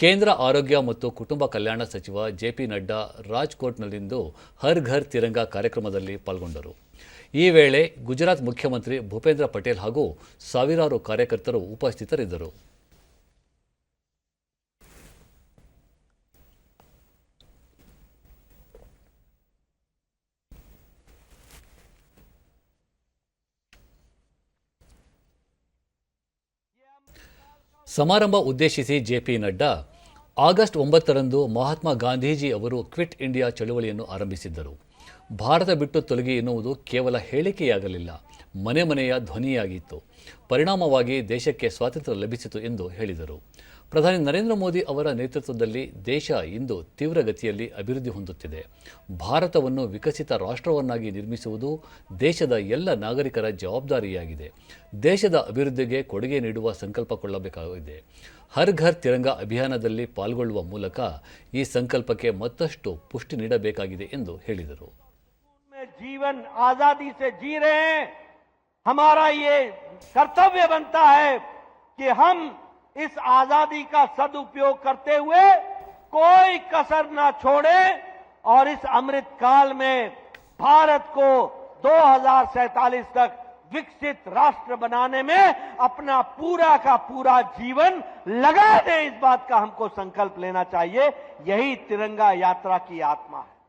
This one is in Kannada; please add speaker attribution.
Speaker 1: ಕೇಂದ್ರ ಆರೋಗ್ಯ ಮತ್ತು ಕುಟುಂಬ ಕಲ್ಯಾಣ ಸಚಿವ ಜೆ ಪಿ ನಡ್ಡಾ ರಾಜ್ಕೋಟ್ನಲ್ಲಿಂದು ಹರ್ ಘರ್ ತಿರಂಗ ಕಾರ್ಯಕ್ರಮದಲ್ಲಿ ಪಾಲ್ಗೊಂಡರು. ಈ ವೇಳೆ ಗುಜರಾತ್ ಮುಖ್ಯಮಂತ್ರಿ ಭೂಪೇಂದ್ರ ಪಟೇಲ್ ಹಾಗೂ ಸಾವಿರಾರು ಕಾರ್ಯಕರ್ತರು ಉಪಸ್ಥಿತರಿದ್ದರು. ಸಮಾರಂಭ ಉದ್ದೇಶಿಸಿ ಜೆಪಿ ನಡ್ಡಾ ಆಗಸ್ಟ್ ಒಂಬತ್ತರಂದು ಮಹಾತ್ಮ ಗಾಂಧೀಜಿ ಅವರು ಕ್ವಿಟ್ ಇಂಡಿಯಾ ಚಳುವಳಿಯನ್ನು ಆರಂಭಿಸಿದ್ದರು. ಭಾರತ ಬಿಟ್ಟು ತೊಲಗಿ ಎನ್ನುವುದು ಕೇವಲ ಹೇಳಿಕೆಯಾಗಲಿಲ್ಲ. ಮನೆ ಮನೆಯ ಧ್ವನಿಯಾಗಿತ್ತು. ಪರಿಣಾಮವಾಗಿ ದೇಶಕ್ಕೆ ಸ್ವಾತಂತ್ರ್ಯ ಲಭಿಸಿತು ಎಂದು ಹೇಳಿದರು. ಪ್ರಧಾನಿ ನರೇಂದ್ರ ಮೋದಿ ಅವರ ನೇತೃತ್ವದಲ್ಲಿ ದೇಶ ಇಂದು ತೀವ್ರಗತಿಯಲ್ಲಿ ಅಭಿವೃದ್ಧಿ ಹೊಂದುತ್ತಿದೆ. ಭಾರತವನ್ನು ವಿಕಸಿತ ರಾಷ್ಟ್ರವನ್ನಾಗಿ ನಿರ್ಮಿಸುವುದು ದೇಶದ ಎಲ್ಲ ನಾಗರಿಕರ ಜವಾಬ್ದಾರಿಯಾಗಿದೆ. ದೇಶದ ಅಭಿವೃದ್ಧಿಗೆ ಕೊಡುಗೆ ನೀಡುವ ಸಂಕಲ್ಪ ಕೊಳ್ಳಬೇಕಾಗಿದೆ. ಹರ್ ಘರ್ ತಿರಂಗ ಅಭಿಯಾನದಲ್ಲಿ ಪಾಲ್ಗೊಳ್ಳುವ ಮೂಲಕ ಈ ಸಂಕಲ್ಪಕ್ಕೆ ಮತ್ತಷ್ಟು ಪುಷ್ಟಿ ನೀಡಬೇಕಾಗಿದೆ ಎಂದು ಹೇಳಿದರು.
Speaker 2: हमारा ये कर्तव्य बनता है कि हम इस आज़ादी का सदुपयोग करते हुए कोई कसर ना छोड़े और इस अमृत काल में भारत को 2047 तक विकसित राष्ट्र बनाने में अपना पूरा का पूरा जीवन लगा दें इस बात का हमको संकल्प लेना चाहिए। यही तिरंगा यात्रा की आत्मा है।